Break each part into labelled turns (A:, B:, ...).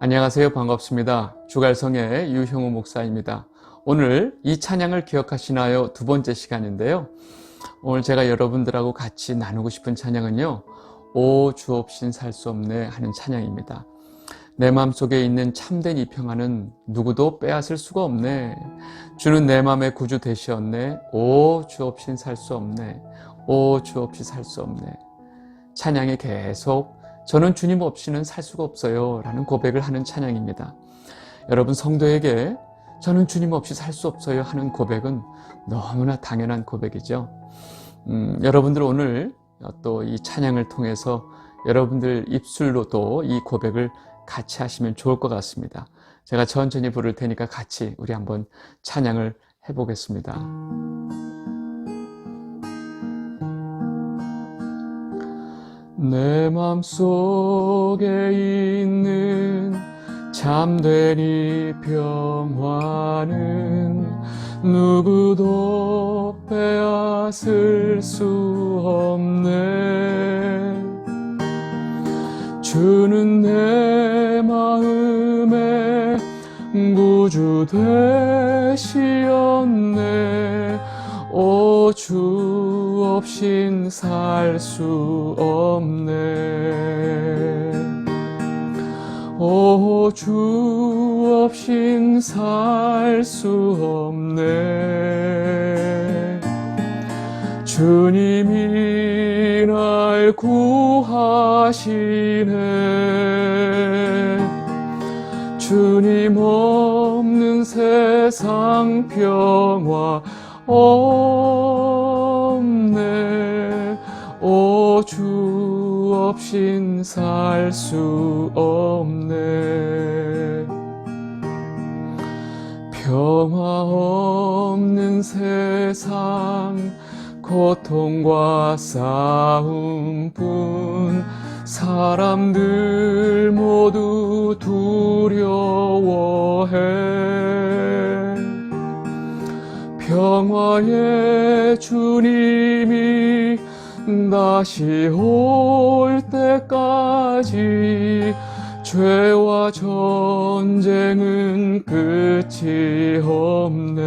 A: 안녕하세요. 반갑습니다. 주갈성의 유형우 목사입니다. 오늘 이 찬양을 기억하시나요? 두 번째 시간인데요. 오늘 제가 여러분들하고 같이 나누고 싶은 찬양은요. 오, 주 없인 살 수 없네 하는 찬양입니다. 내 마음속에 있는 참된 이 평안은 누구도 빼앗을 수가 없네. 주는 내 마음의 구주 되시었네. 오, 주 없인 살 수 없네. 오, 주 없이 살 수 없네. 찬양이 계속 저는 주님 없이는 살 수가 없어요. 라는 고백을 하는 찬양입니다. 여러분 성도에게 저는 주님 없이 살 수 없어요 하는 고백은 너무나 당연한 고백이죠. 음, 여러분들 오늘 또 이 찬양을 통해서 여러분들 입술로도 이 고백을 같이 하시면 좋을 것 같습니다. 제가 천천히 부를 테니까 같이 우리 한번 찬양을 해보겠습니다. 내 맘속에 있는 참된 이 평화는 누구도 빼앗을 수 없네. 주는 내 마음에 구주 되시었네. 오주 없인 살 수 없네. 오 주 없인 살 수 없네. 주님이 날 구하시네. 주님 없는 세상 평화 없 없인 살 수 없네. 평화 없는 세상 고통과 싸움뿐 사람들 모두 두려워해. 평화의 주님이 다시 올 때까지 죄와 전쟁은 끝이 없네.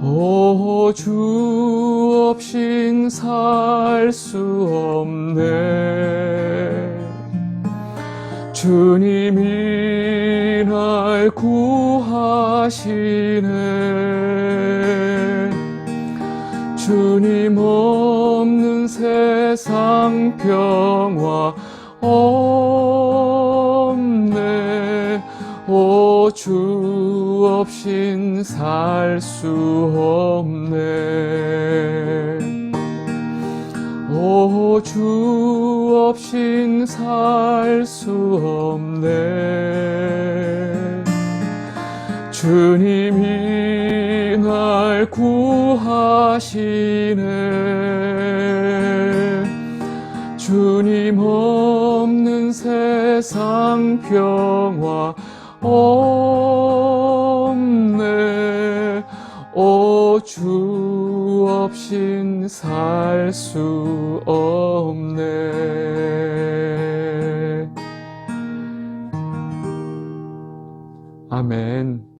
A: 오 주 없인 살 수 없네. 주님이 날 구하시네 세상 평화 없네. 오주 없인 살 수 없네. 오주 없인 살 수 없네. 주님이 날 구하시네 주님 없는 세상 평화 없네. 오 주 없인 살 수 없네. 아멘